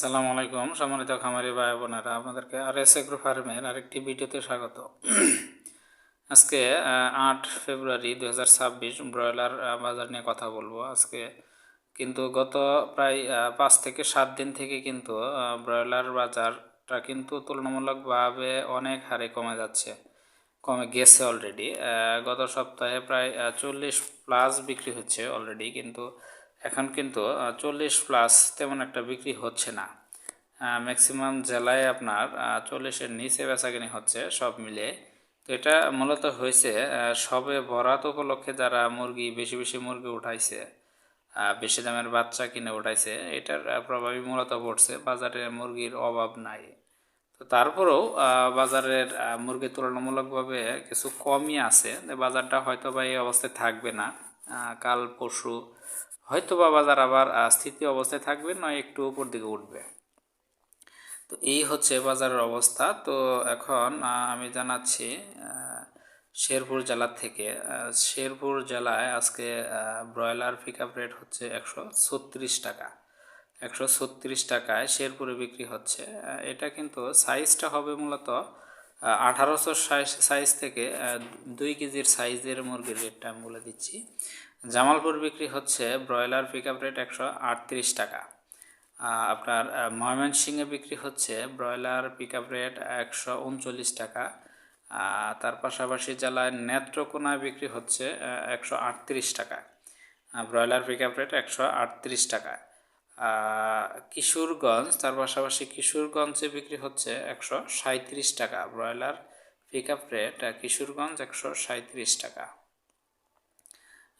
আসসালামু আলাইকুম, সম্মানিত খামারি ভাই বোনেরা, আপনাদেরকে আর এস এগ্রো ফার্মের আরেকটি ভিডিওতে স্বাগত। আজকে আট ফেব্রুয়ারি দু হাজার ছাব্বিশ, ব্রয়লার বাজার নিয়ে কথা বলব। আজকে কিন্তু গত প্রায় পাঁচ থেকে সাত দিন থেকে কিন্তু ব্রয়লার বাজারটা কিন্তু তুলনামূলকভাবে অনেক হারে কমে যাচ্ছে, কমে গেছে অলরেডি গত সপ্তাহে প্রায় চল্লিশ প্লাস বিক্রি হচ্ছে অলরেডি কিন্তু এখন কিন্তু চল্লিশ প্লাস তেমন একটা বিক্রি হচ্ছে না। ম্যাক্সিমাম জেলায় আপনার চল্লিশের নিচে বেচাকিনি হচ্ছে, সব মিলে। তো এটা মূলত হয়েছে সবে বরাত উপলক্ষে যারা মুরগি, বেশি বেশি মুরগি উঠাইছে বেশি দামের বাচ্চা কিনে উঠাইছে, এটার প্রভাবই মূলত পড়ছে, বাজারে মুরগির অভাব নাই। তো তারপরেও বাজারের মুরগি তুলনামূলকভাবে কিছু কমই আছে, বাজারটা হয়তো বা এই অবস্থায় থাকবে না। কাল, পরশু হয়তো বা বাজার আবার স্থিতি অবস্থায় থাকবে, নয় একটু উপর দিকে উঠবে। তো এই হচ্ছে বাজারের অবস্থা। তো এখন আমি জানাচ্ছি শেরপুর জেলার থেকে শেরপুর জেলায় আজকে ব্রয়লার পিক আপ রেট হচ্ছে একশো ছত্রিশ টাকা। একশো ছত্রিশ টাকায় শেরপুরে বিক্রি হচ্ছে। এটা কিন্তু সাইজটা হবে মূলত আঠারোশো সাইজ থেকে দুই কেজির সাইজের মুরগির রেটটা আমি বলে দিচ্ছি। জামালপুর বিক্রি হচ্ছে ব্রয়লার পিক আপ রেট একশো আটত্রিশ টাকা। আপনার ময়মনসিংহে বিক্রি হচ্ছে ব্রয়লার পিক আপ রেট একশো উনচল্লিশ টাকা। তার পাশাপাশি জেলায় নেত্রকোনায় বিক্রি হচ্ছে একশো আটত্রিশ টাকা। ব্রয়লার পিক আপ রেট একশো আটত্রিশ টাকা। কিশোরগঞ্জ, তার পাশাপাশি কিশোরগঞ্জে বিক্রি হচ্ছে একশো সাঁত্রিশ টাকা। Broiler pick up rate Kishoreganj একশো সাঁত্রিশ টাকা।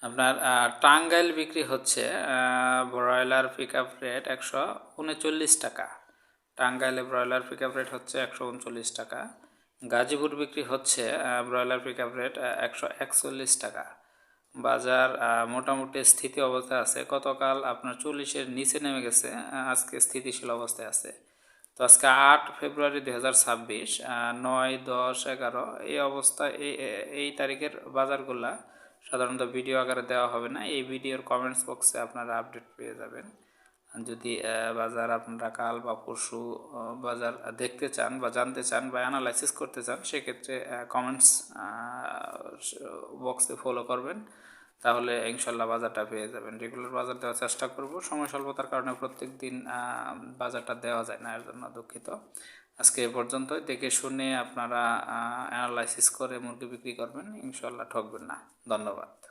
আপনার টাঙ্গাইল বিক্রি হচ্ছে ব্রয়লার পিক আপ রেট একশো উনচল্লিশ টাকা। টাঙ্গাইলে ব্রয়লার পিক আপ রেট হচ্ছে একশো উনচল্লিশ টাকা। গাজীপুর বিক্রি হচ্ছে ব্রয়লার পিক আপ রেট একশো একচল্লিশ টাকা। বাজার মোটামুটি স্থিতি অবস্থায় আছে। গতকাল আপনার চল্লিশের নিচে নেমে গেছে আজকে স্থিতিশীল অবস্থায় আছে। তো আজকে আট ফেব্রুয়ারি দু হাজার ছাব্বিশ নয়, দশ, এগারো, এই অবস্থায় এই এই তারিখের বাজারগুলা সাধারণত ভিডিও আকারে দেওয়া হবে না। এই ভিডিওর কমেন্টস বক্সে আপনারা আপডেট পেয়ে যাবেন। যদি বাজার আপনারা কাল বা পরশু বাজার দেখতে চান বা জানতে চান বা অ্যানালাইসিস করতে চান, সেক্ষেত্রে কমেন্টস বক্সে ফলো করবেন। তাহলে ইনশাল্লাহ বাজারটা পেয়ে যাবেন। রেগুলার বাজার দেওয়ার চেষ্টা করব। সময় স্বল্পতার কারণে প্রত্যেক দিন বাজারটা দেওয়া যায় না, এর জন্য দুঃখিত। আজকে এ পর্যন্ত দেখে শুনে আপনারা অ্যানালাইসিস করে মুরগি বিক্রি করবেন ইনশাল্লাহ ঠকবেন না। ধন্যবাদ।